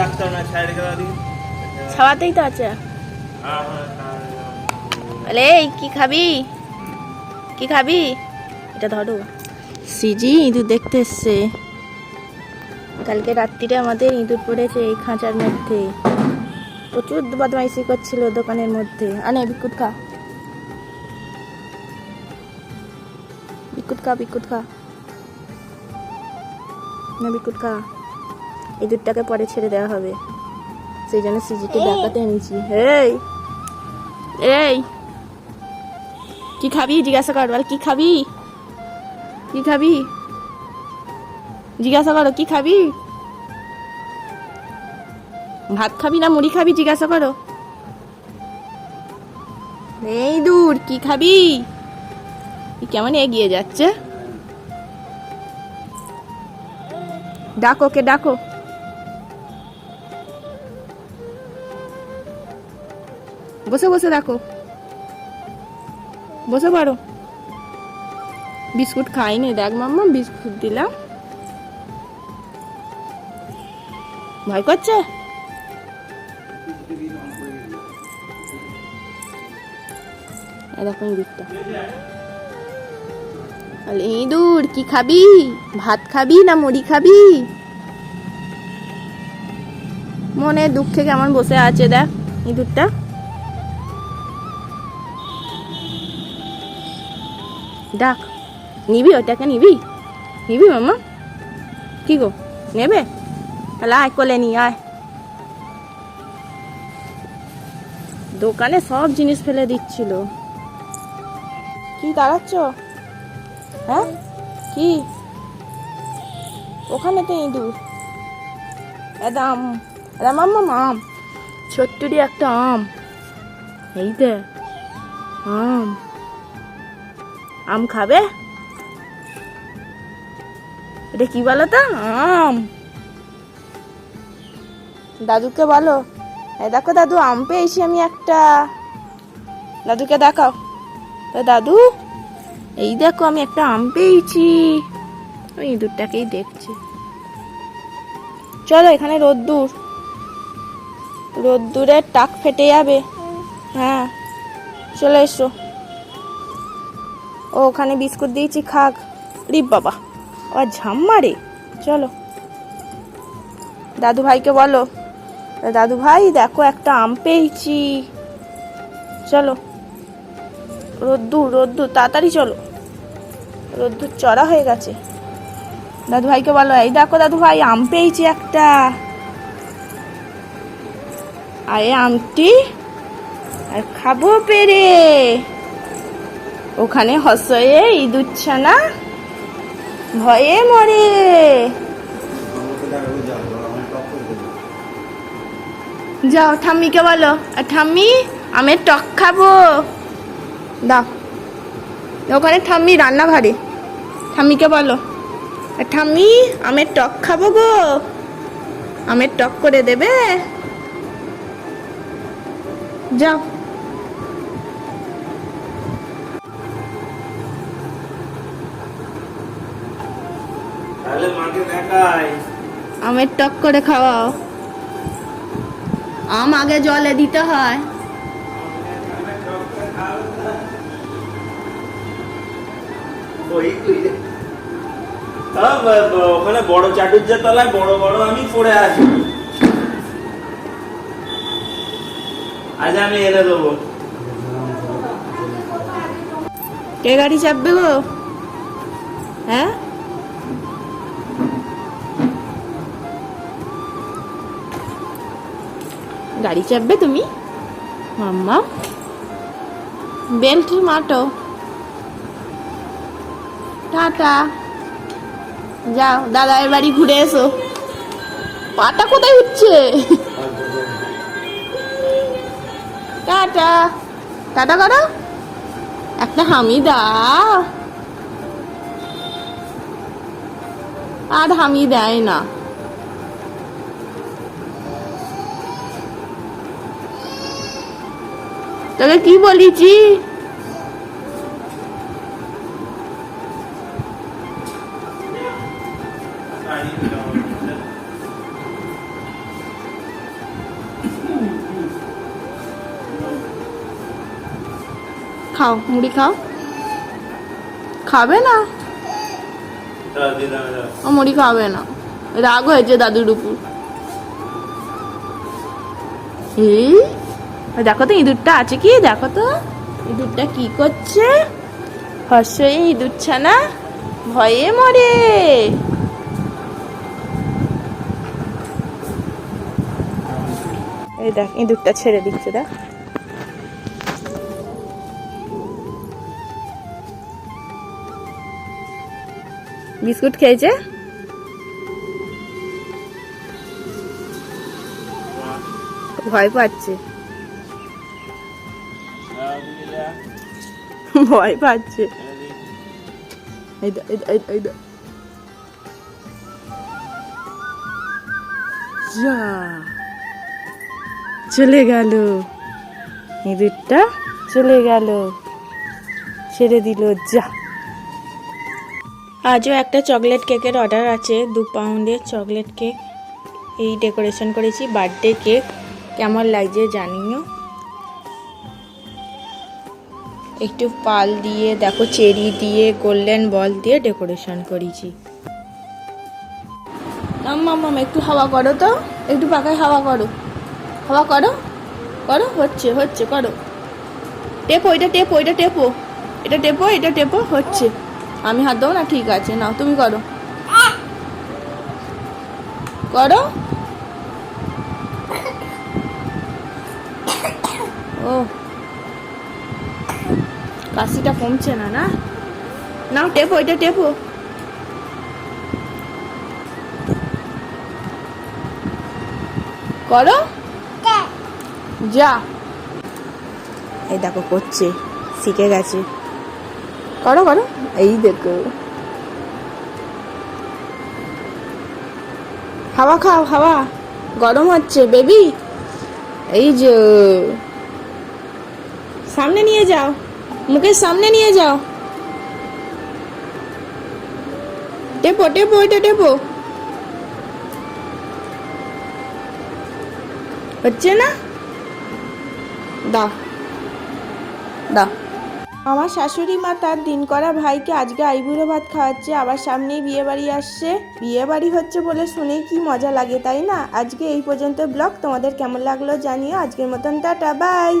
রাখতে হবে না রেখে দাও দিকে ছাওয়াতেই তো আছে। আরে কি খাবি? কি খাবি? এটা ধরো। সিজি ইঁদুর দেখতে এসছে। কালকে রাত্রিরে আমাদের ইঁদুর পড়েছে এই খাঁচার মধ্যে। প্রচুর বদমাইশি করছিল দোকানের মধ্যে। আনে বিকুট খা। বিকুট খা বিকুট খা। না বিকুট খা। ইঁদুরটাকে পরে ছেড়ে দেওয়া হবে। সেই জন্য সিজিকে দেখাতে এনেছি। এই এই! কি খাবি? জিজ্ঞাসা কর বল কি খাবি? কি খাবি? জিজ্ঞাসা করো কি খাবি? ভাত খাবি না মুড়ি খাবি? জিজ্ঞাসা করো। এই দূর কি খাবি? কেমন এগিয়ে যাচ্ছে? ডাকো কে ডাকো। বসে বসে দেখো। বসে পারো বিস্কুট খাইনি, দেখ মাম্মা, বিস্কুট দিলাম। ভয় করছে? এরকম দিকটা ইঁদুর, কি খাবি? ভাত খাবি না মুড়ি খাবি? মনে দুঃখে কেমন বসে আছে, দেখ ইঁদুরটা। ডাক। নিবি ওটাকে নিবি? নিবি মামা? কি গো? নেবে? তাহলে আয় কোলে নি আয়। দোকানে সব জিনিস ফেলে দিচ্ছিল। কি দাঁড়াচ্ছ? হ্যাঁ? কি? ওখানে তো ইঁদুর। এটা আম এটা আম। ছোট্টরি একটা আম। এই দে আম। আম খাবে? এটা কি বলো তো আম। দাদুকে বলো। দেখো দাদু, আম পেয়েছি আমি একটা। দাদুকে দেখাও। তো দাদু, এই দেখো আমি একটা আম পেয়েছি। ওই ইঁদুরটাকেই দেখছি। চলো এখানে রোদ্দুর। রোদ্দুরের টাক ফেটে যাবে। হ্যাঁ চলে এসো। ও ওখানে বিস্কুট দিয়েছি, খাক। রিপ বাবা। ও ঝাম মারে চলো। দাদু ভাইকে বলো। দাদু ভাই দেখো একটা আম পেয়েছি। চলো। রোদ্দুর রোদ্দুর, তাড়াতাড়ি চলো। রোদ্দুর চড়া হয়ে গেছে। দাদু ভাইকে বলো, এই দেখো দাদু ভাই আম পেয়েছি একটা। আর আমটি আর খাব পেরে। ওখানে হসয়ে ইঁদুর ছানা ভয়ে মরে। যাও, ঠাম্মিকে বলো। আর ঠাম্মি, আমি টক খাব। দাও। ওখানে ঠাম্মি রান্নাঘরে ঠাম্মিকে বলো। আর ঠাম্মি, আমি টক খাব গো। আমের টক করে দেবে। যাও। তাহলে মাকে দেখাই। আমের টক করে খাওয়াও। আম আগে জলে দিতে হয়। ওখানে বড় চাটুর্যা তলায় বড় বড় আমি পড়ে আছি। আজ আমি এনে দেবো। কে গাড়ি চাপবে গো? হ্যাঁ? গাড়ি চাপবে তুমি? মাম্মা? বেল্ট মাটো। টাটা। যাও দাদার বাড়ি ঘুরে এসো। পাটা কোথায় উঠছে? টাটা। টাটা করো। একটা হামি দাও আর হামি দেয় না। তোকে কি বলেছি? খাও, মুড়ি খাও। খাবে না? ও মুড়ি খাবে না। রাগ হয়েছে দাদুর উপর। এই দেখো তো, ইঁদুরটা আছে কি? দেখো তো, ইঁদুরটা কি করছে? হর্ষই ইঁদুর ছানা ভয়ে মরে। এই দেখ, ইঁদুরটা ছেড়ে দিচ্ছে, দেখ। বিস্কুট খেয়েছে? ভয় পাচ্ছে। ভয় পাচ্ছে। যা। চলে গেল। ইঁদুরটা চলে গেল। ছেড়ে দিল, যা। আজও একটা চকলেট কেকের অর্ডার আছে। দু পাউন্ডের চকলেট কেক। এই ডেকোরেশন করেছি। Birthday cake. কেমন লাগছে জানিও। একটু পাল দিয়ে, দেখো, চেরি দিয়ে, গোল্ডেন বল দিয়ে ডেকোরেশন করেছি। একটু হাওয়া করো তো। একটু পাখায় হাওয়া করো। হাওয়া করো? করো? হচ্ছে হচ্ছে, করো। টেপো, এটা টেপো এটা টেপো। এটা টেপো এটা টেপো, হচ্ছে। আমি হাত দেবো না, ঠিক আছে, নাও, তুমি করো। করো? ও। কাশিটা কমছে না না? নাও, টেপো, এটা টেপো। করো। যা। এই দেখো, করছে, শিখে গেছে। করো করো। এই দেখো। হাওয়া খাও, হাওয়া। গরম হচ্ছে, বেবি। এই যে, সামনে নিয়ে যাও। মুখের সামনে নিয়ে যাও। টেপো টেপো এটা টেপো। হচ্ছে না? দাও। দাও। আমার শাশুড়ি মা তার দিন করা ভাইকে আজকে আইবুড়ো ভাত খাওয়াচ্ছে, আবার সামনেই বিয়ে বাড়ি আসছে। বিয়ে বাড়ি হচ্ছে বলে শুনেই কি মজা লাগে, তাই না? আজকে এই পর্যন্ত ব্লগ। তোমাদের কেমন লাগল জানিও। আজকের মতন টাটা, বাই।